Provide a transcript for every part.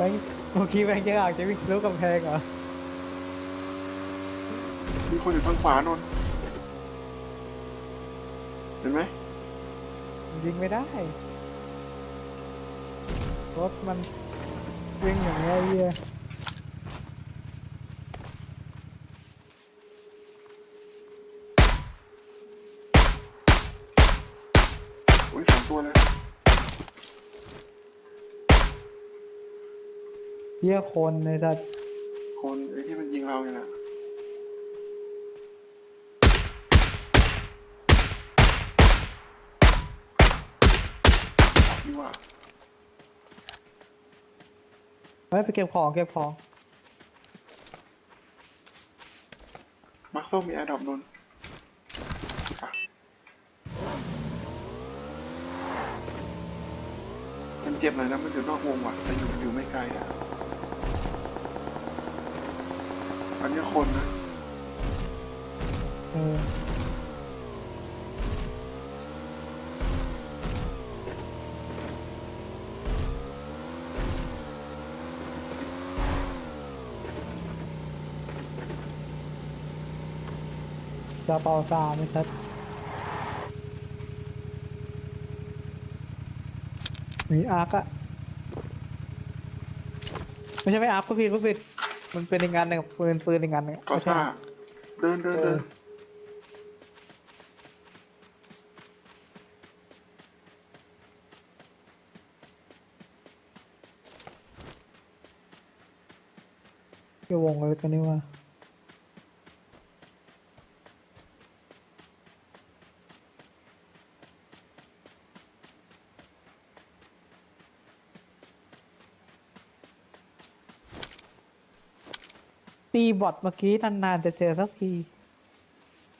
แบงค์เมื่อกี้แบงค์จะอาจจะวิ่งทะลุกำแพงเหรอ มีคนอยู่ทางขวานนท์เห็นไหมยิงไม่ได้ รถมันวิ่งอย่างเงี้ยไอ้เหี้ยอุ้ยสองตัวเลย เหี้ยคนในสัตว์คนไอ้ที่มันยิงเราเนี่ยนะนี่ว่าไปไปเก็บของเก็บของมักส้มมีแอร์ดรอปนนท์อะมันเจ็บหน่อยนะมันอยู่นอกวงว่ะแต่อยู่อยู่ไม่ไกลอะ อันนี้คนนะจะเป่าซาไหมครับมีอาร์คอะไม่ใช่ไม่อาร์คก็ผิดก็ผิด มันเป็นอีกงานหนึ่งปืนปืนอีกงานหนึ่งก็ไม่ใช่ ซ่าเดินเดินเดินเออ เกี่ยววงเลยกันนี่ว่า ตีบอทเมื่อกี้นานๆจะเจอสักที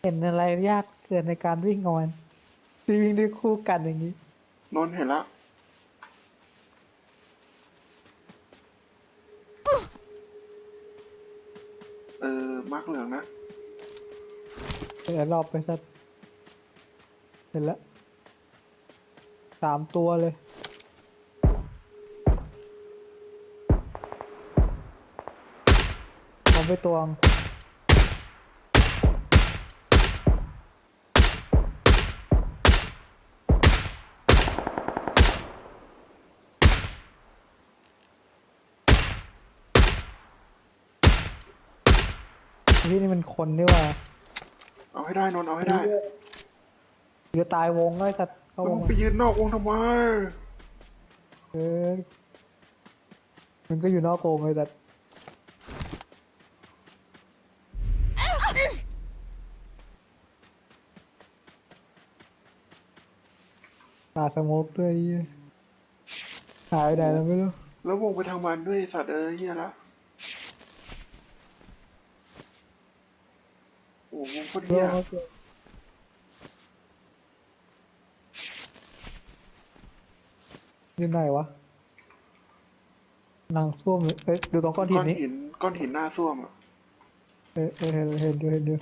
เห็นอะไรยากเกินในการวิ่งงอนตีวิ่งด้วยคู่กันอย่างนี้ นนท์เห็นละเออมาร์กเหลืองนะเดี๋ยวรอบไปสักเห็นแล้วสามตัวเลย ไปตวง ที่นี่มันคนนี่หว่าเอาให้ได้นนท์เอาให้ได้เดี๋ยวตายวงไอ้สัตว์เข้าแล้ววมึงงไปยืนนอกวงทำไม เออมันก็อยู่นอกโกงไอ้สัตว์ ตาสโมกด้วยไอ้เหี้ยหายไปไหนแล้วไม่รู้ แล้ววงไปทางมันด้วยไอ้สัตว์เอ้ยเฮียละโอ้โหวงโคตรเฮียอยู่ไหนวะนางส้วมเอ้ยดูตรงก้อนหินนี้หินก้อนหินหน้าส้วมอะ เออเออเห็นเห็นอยู่เห็นอยู่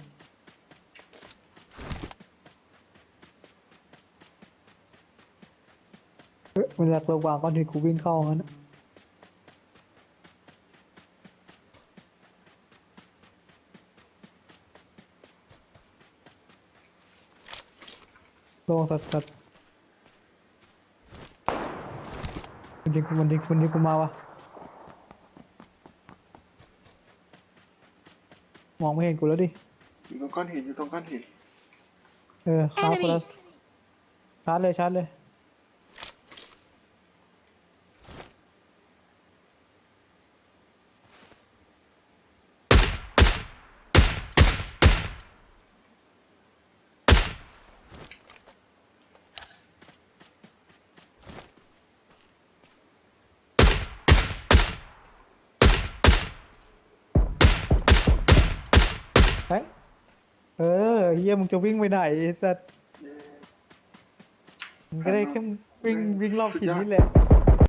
เฮ้ยมันอยากระหว่างก้อนหินกูวิ่งเข้างั้นนะลงสัตว์สัตว์มันยิงกูมันยิงมันยิงกูมาวะ มองไม่เห็นกูแล้วดิ อยู่ตรงก้อนหินอยู่ตรงก้อนหิน เออชาร์จคนละชาร์จเลยชาร์จเลย เฮ้ยเออเฮียมึงจะวิ่งไปไหนไอ้สัตว์มึงก็ได้แค่วิ่งวิ่งรอบหินนี่แหละ